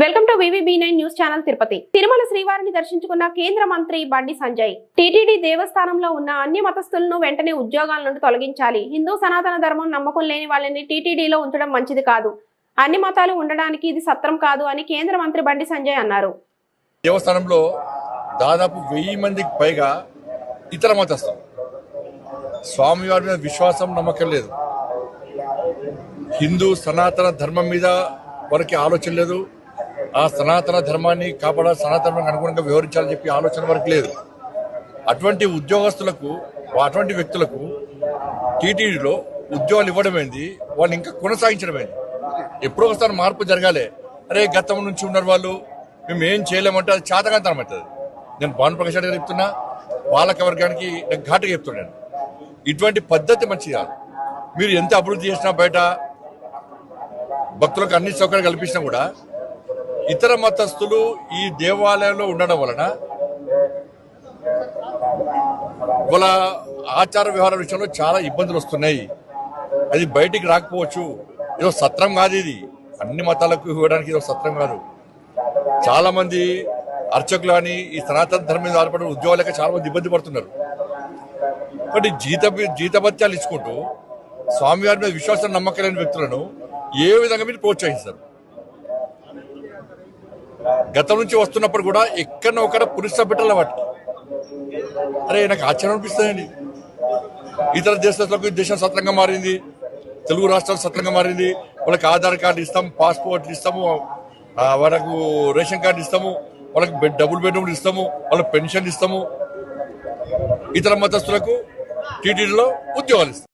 Welcome to VVB nine news channel Tirupati. Tirumala శ్రీవారిని దర్శించుకున్న కేంద్ర మంత్రి బండి సంజయ్. టీటీడీ దేవస్థానంలో ఉన్న అన్ని మతస్థులను వెంటనే ఉద్యోగాల నుండి తొలగించాలి. హిందూ సనాతన ధర్మం నమ్మకం లేని వాళ్ళని టీటీడీలో ఉంచడం మంచిది కాదు. అన్ని మతాలు ఉండడానికి ఇది సత్రం కాదు అని కేంద్ర మంత్రి బండి సంజయ్ అన్నారు. దేవస్థానంలో దాదాపు వెయ్యి మందికి పైగా ఇతర మతస్థులు. స్వామివారి మీద విశ్వాసం నమ్మకం లేదు. హిందూ సనాతన ధర్మం మీద వారికి ఆలోచన లేదు. ఆ సనాతన ధర్మాన్ని కాపాడాలి సనాతన అనుగుణంగా వివరించాలని చెప్పి ఆలోచన వరకు లేదు. అటువంటి ఉద్యోగస్తులకు అటువంటి వ్యక్తులకు టీటీడీలో ఉద్యోగాలు ఇవ్వడం ఏంది? వాళ్ళు ఇంకా కొనసాగించడం ఏంది? ఎప్పుడో ఒకసారి మార్పు జరగాలి. అరే గతం నుంచి ఉన్నారు వాళ్ళు. మేము ఏం చేయలేమంటే అది చేతకాంతరం అవుతుంది. నేను భాను ప్రకాష్ రెడ్డి గారు చెప్తున్నా పాలక వర్గానికి నేను ఘాటుగా చెప్తున్నాను ఇటువంటి పద్ధతి మంచిది? కాదు మీరు ఎంత అభివృద్ధి చేసినా బయట భక్తులకు అన్ని సౌకర్యాలు కల్పించినా కూడా ఇతర మతస్థులు ఈ దేవాలయంలో ఉండడం వలన వాళ్ళ ఆచార వ్యవహారాల విషయంలో చాలా ఇబ్బందులు వస్తున్నాయి. అది బయటికి రాకపోవచ్చు. ఏదో సత్రం కాదు ఇది. అన్ని మతాలకు ఇవ్వడానికి ఏదో సత్రం కాదు. చాలా మంది అర్చకులు అని ఈ సనాతన ధర్మం మీద ఆధారపడిన ఉద్యోగాలు చాలా మంది ఇబ్బంది పడుతున్నారు. కాబట్టి జీత జీతభత్యాలు ఇచ్చుకుంటూ స్వామివారి మీద విశ్వాసం నమ్మకం లేని వ్యక్తులను ఏ విధంగా మీరు ప్రోత్సహిస్తారు? గతం నుంచి వస్తున్నప్పుడు కూడా ఎక్కడ ఒకడ పురుష పెట్టాలి వాటికి అరే నాకు ఆశ్చర్యం అనిపిస్తుందండి. ఇతర దేశాలకు దేశం సత్రంగా మారింది. తెలుగు రాష్ట్రాలు సత్రంగా మారింది. వాళ్ళకి ఆధార్ కార్డు ఇస్తాము పాస్పోర్ట్ ఇస్తాము వాళ్ళకు రేషన్ కార్డు ఇస్తాము వాళ్ళకి బెడ్ డబుల్ బెడ్రూమ్లు ఇస్తాము వాళ్ళకి పెన్షన్ ఇస్తాము. ఇతర మతస్థులకు టీటీడీలో ఉద్యోగాలు ఇస్తాం